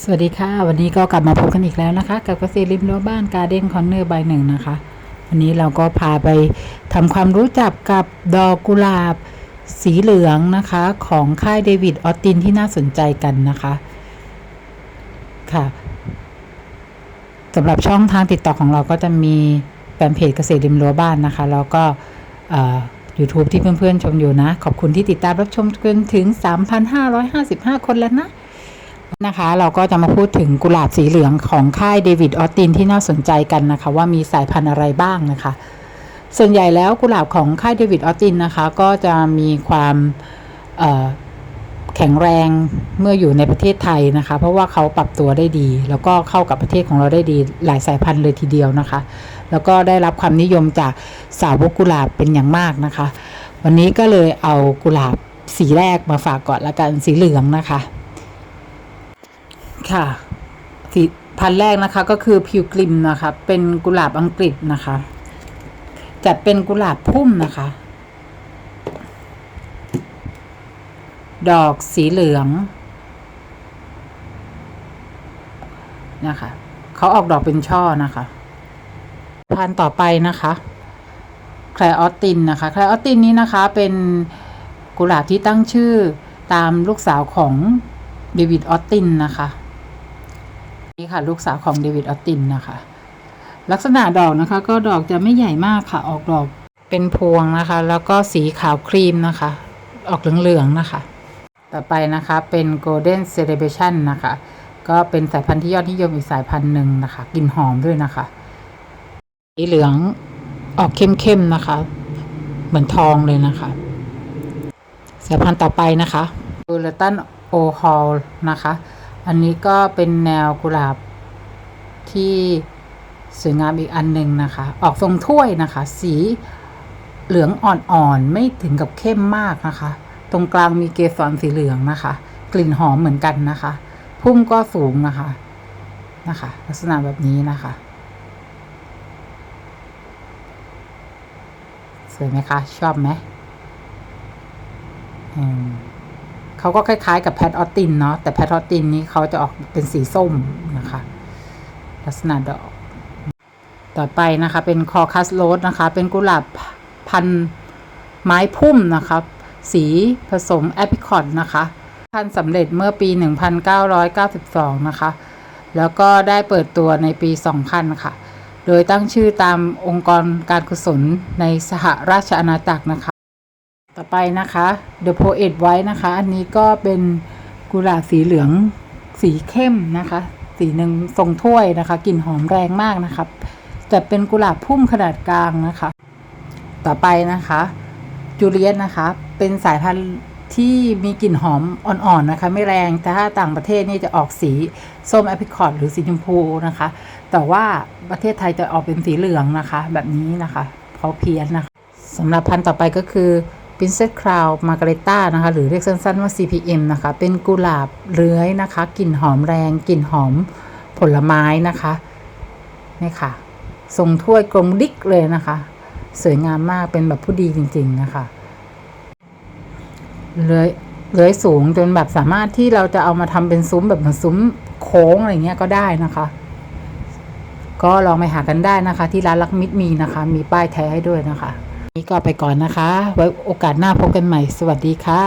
สวัสดีค่ะ วันนี้ก็กลับมาพบกันอีกแล้วนะคะ กับเกษตรริมรั้วบ้านการ์เด้นคอนเนอร์ใบหนึ่งนะคะ วันนี้เราก็พาไปทำความรู้จักกับดอกกุหลาบสีเหลืองนะคะ ของค่ายเดวิดออตตินที่น่าสนใจกันนะคะค่ะสำหรับช่องทางติดต่อของเราก็จะมีแฟนเพจเกษตรริมรั้วบ้านนะคะ แล้วก็เอ่อ YouTube ที่เพื่อนๆชมอยู่นะ ขอบคุณที่ติดตามรับชมกันถึง 3,555 คนแล้วนะ นะคะ เราก็จะมาพูดถึงกุหลาบสีเหลืองของค่ายเดวิดออตตินที่น่าสนใจกันนะคะ ว่ามีสายพันธุ์อะไรบ้างนะคะ ส่วนใหญ่แล้วกุหลาบของค่ายเดวิดออตตินนะคะ ก็จะมีความแข็งแรงเมื่ออยู่ในประเทศไทยนะคะ เพราะว่าเขาปรับตัวได้ดี แล้วก็เข้ากับประเทศของเราได้ดีหลายสายพันธุ์เลยทีเดียวนะคะ แล้วก็ได้รับความนิยมจากสาวกกุหลาบเป็นอย่างมากนะคะ วันนี้ก็เลยเอากุหลาบสีแรกมาฝากก่อนละกันสีเหลืองนะคะ ค่ะ สีพันแรกนะคะ ก็คือพิวกลิมนะคะ เป็นกุหลาบอังกฤษนะคะ จัดเป็นกุหลาบพุ่มนะคะ ดอกสีเหลืองนะคะเขาออกดอกเป็นช่อนะคะพันต่อไปนะคะแคลออตตินนะคะแคลออตตินนี้นะคะ เป็นกุหลาบที่ตั้งชื่อตามลูกสาวของเดวิดออตตินนะคะ นี่ค่ะลูกสาวของเดวิดออตตินนะคะ ลักษณะดอกนะคะ ก็ดอกจะไม่ใหญ่มากค่ะ ออกดอกเป็นพวงนะคะ แล้วก็สีขาวครีมนะคะ ออกเหลืองๆนะคะ ต่อไปนะคะเป็น Golden Celebration นะคะ ก็เป็นสายพันธุ์ที่ยอดนิยมอีกสายพันธุ์หนึ่งนะคะกลิ่นหอมด้วยนะคะสีเหลืองออกเข้มๆนะคะ เหมือนทองเลยนะคะ สายพันธุ์ต่อไปนะคะบูเลตันโอฮอลนะคะ อันนี้ก็เป็นแนวกุหลาบที่สวยงามอีกอันหนึ่งนะคะ ออกทรงถ้วยนะคะ สีเหลืองอ่อนๆ ไม่ถึงกับเข้มมากนะคะ ตรงกลางมีเกสรสีเหลืองนะคะ กลิ่นหอมเหมือนกันนะคะ พุ่มก็สูงนะคะนะคะ ลักษณะแบบนี้นะคะ สวยไหมคะ ชอบไหมอืม เขาก็คล้ายๆกับแพทออตตินเนาะแต่แพทออตตินนี้เขาจะออกเป็นสีส้มนะคะ ลักษณะดอก ต่อไปนะคะ เป็นคอคัสโรสนะคะ เป็นกุหลาบพันไม้พุ่มนะคะสีผสมแอปริคอตนะคะพันสำเร็จเมื่อปี 1992 นะคะ แล้วก็ได้เปิดตัวในปี 2000 ค่ะ โดยตั้งชื่อตามองค์กรการกุศลในสหราชอาณาจักรนะคะ ต่อไปนะคะ The Poet White นะคะ อันนี้ก็เป็นกุหลาบสีเหลืองสีเข้มนะคะ สีหนึ่งทรงถ้วยนะคะกลิ่นหอมแรงมากนะครับแต่เป็นกุหลาบพุ่มขนาดกลางนะคะ ต่อไปนะคะจูเลียตนะคะ เป็นสายพันธุ์ที่มีกลิ่นหอมอ่อนๆนะคะ ไม่แรงแต่ถ้าต่างประเทศนี่จะออกสีส้มแอปริคอตหรือสีชมพูนะคะ แต่ว่าประเทศไทยจะออกเป็นสีเหลืองนะคะ แบบนี้นะคะเขาเพี้ยนนะคะสำหรับพันธุ์ต่อไปก็คือ Princess Crown Margareta นะคะ หรือเรียกสั้นๆว่า CPM นะคะ เป็นกุหลาบเลื้อยนะคะ กลิ่นหอมแรง กลิ่นหอมผลไม้นะคะ นี่ค่ะ ทรงถ้วยกลมดิกเลยนะคะ สวยงามมาก เป็นแบบผู้ดีจริง ๆ นะคะ เลื้อยเลื้อยสูงจนแบบสามารถที่เราจะเอามาทำเป็นซุ้มแบบเหมือนซุ้มโค้งอะไรเงี้ยก็ได้นะคะ ก็ลองไปหากันได้นะคะ ที่ร้านลักมิตรมีนะคะ มีป้ายแท้ให้ด้วยนะคะ นี้ก็ไปก่อนนะคะ ไว้โอกาสหน้าพบกันใหม่ สวัสดีค่ะ